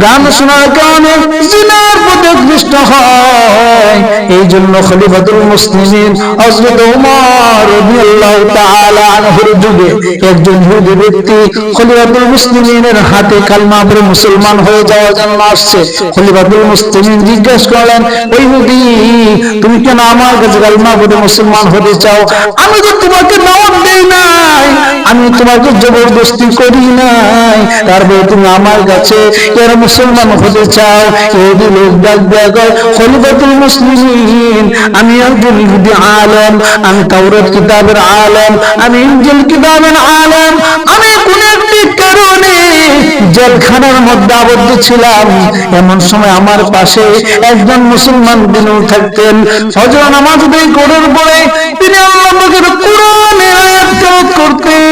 গান শোনার কারণে জিনার প্রতি আকৃষ্ট হয়। এই জন্য খলিফাতুল মুসলিমিন হযরত ওমর রাদিয়াল্লাহু তাআলা আনহুর যুগে একজন ইহুদি ব্যক্তি খলিফাতুল মুসলিমিনের হাতে কালমা পড়ে মুসলমান হয়ে যাওয়ার জন্য আসছে। খলিফাতুল মুসলিমিন জিজ্ঞেস করলেন, ওই ইহুদি তুমি কেন আমার কাছে কালমা পড়ে মুসলমান হতে চাও? আমি তো তোমাকে দাওয়াত দেই নাই। আমি তোমাকে জবরদস্তি করি নাই। তারপরে তুমি আমার কাছে এর মুসলমান হতে চাও ইহুদি লোক খলিফাতুল মুসলিমিন, আমি একজন ইহুদি আলেম, আমি তাওরাত কিতাবের আলেম, আমি ইনজিল কিতাবের আলেম। আমি কোন একটি কারণে জেলখানার মধ্যে আবদ্ধ ছিলাম। এমন সময় আমার পাশে একজন মুসলমান দিনও থাকতেন। ফজর নামাজ আদায় করার পরে তিনি আল্লাহ করতেন।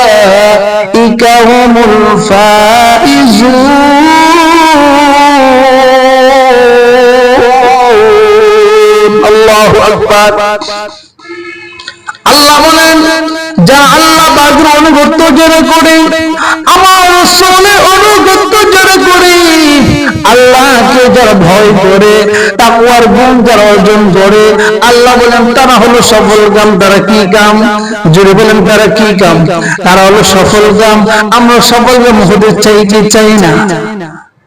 ফাউলাইকা হুমুল ফাইজুন আল্লাহু আকবার আল্লাহ বলেন যা আল্লাহ বাগের অনুগত্য জোরে করে, আমার রসুলের অনুগত্য জোরে করে আল্লাহকে যারা ভয় করে, তাকওয়ার গুণ যারা অর্জন করে, আল্লাহ বলেন, তারা হলো সফল কাম তারা কি কাম জোরে বলেন, তারা কি কাম তারা হলো সফল কাম আমরা সফল কাম হতে চাই কি চাই না।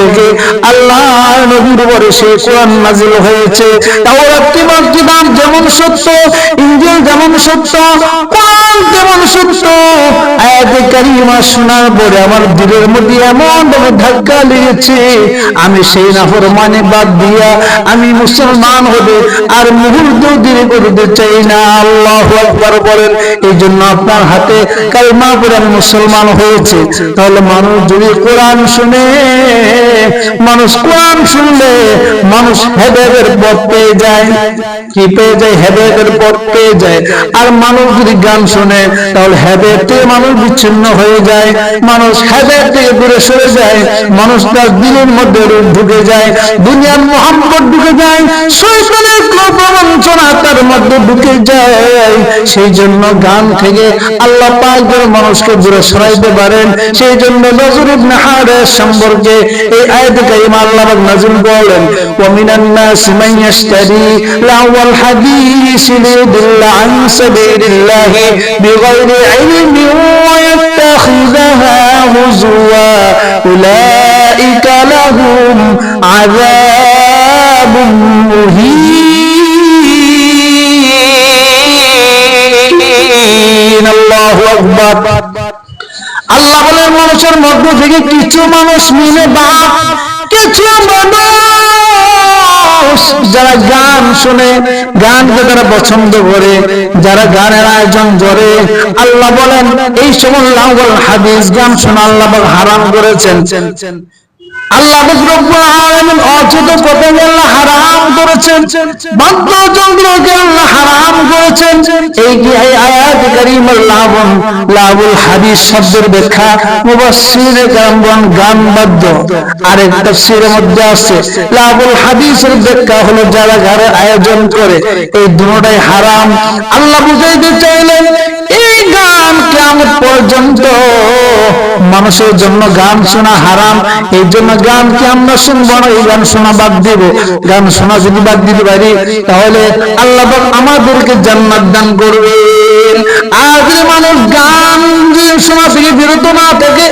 থেকে আল্লাহ নবীর উপরে সেই কোরআন নাজিল হয়েছে। তাওরাত কিতাব যেমন সত্য, ইঞ্জিল যেমন সত্য কোরআন যেমন সত্য আয়াতে কারিমা শোনার পরে আমার দিলের মধ্যে এমন ভাবে ধাক্কা লেগেছে, আমি সেই নাফরমানে বাদ দিয়া আমি মুসলমান হবে আর মুহূর্ত করতে চাই না। আল্লাহ বলেন এই জন্য আপনার হাতে পরে আমি মুসলমান হয়েছে। তাহলে মানুষ যদি কোরআন শুনে, মানুষ কোরআন শুনলে মানুষ হেদায়েতের পথ পেয়ে যায়। কি পেয়ে যায়? হেদায়েতের পথ পেয়ে যায়। আর মানুষ যদি গান শুনে তাহলে হেদায়েত থেকে মানুষ বিচ্ছিন্ন হয়ে যায় মানুষ হেদায়েত থেকে দূরে সরে যায় মানুষ তার দিলের মধ্যে ঢুকে যায় দুনিয়ার মোহাম্মত ঢুকে যায় শয়তানের প্রবঞ্চনা তার মধ্যে ঢুকে যায়। সেই জন্য গান থেকে আল্লাহ পাক যেন মানুষকে দূরে সরাইতে পারেন সেই জন্য নজর ইবনে হারেস সম্পর্কে এই আয়াতে কারিমা আল্লাহ পাক নাযিল করলেন ওয়া মিনান নাস মান ইয়াশতারি লাওয়াল হাদিস লিয়ুদিল্লা আন সাবিলিল্লাহ বিগাইরি ইলমি ওয়া ইয়াত্তাখিযাহা হুজুয়া উলাইকা লাহুম আযাবুম মুহিন আল্লাহু আল্লাহ বলে মানুষের মধ্য থেকে কিছু মানুষ মিলে বাপ, কিছু মানুষ যারা গান শুনে, গানকে তারা পছন্দ করে, যারা গানের আয়োজন জরে আল্লাহ বলেন, এই সময় হাদিস গান শোনা আল্লাহ হারাম করেছেন। আল্লাহ হারাম করেছেন। বাদ্যযন্ত্রকে আল্লাহ করেছেন এই আয়াত কারীমের লাভন লাভুল হাদিস শব্দের ব্যাখ্যা মুফাসসিরে কারামগণ আর আরেক তাফসীরের মধ্যে আছে লাভুল হাদিসের ব্যাখ্যা হলো যারা ঘরে আয়োজন করে, এই দুটোটাই হারাম। আল্লাহ বুঝাইতে চাইলেন, এই গান কেমন পর্যন্ত মানুষের জন্য গান শোনা হারাম। এই জন্য গান কি আমরা শুনব না, এই গান শোনা বাদ দিব। গান শোনা যদি বাদ দিতে পারি, তাহলে আল্লাহ আমাদেরকে জান্নাত দান করবেন। আর মানুষ গান শোনা থেকে বিরত না থাকে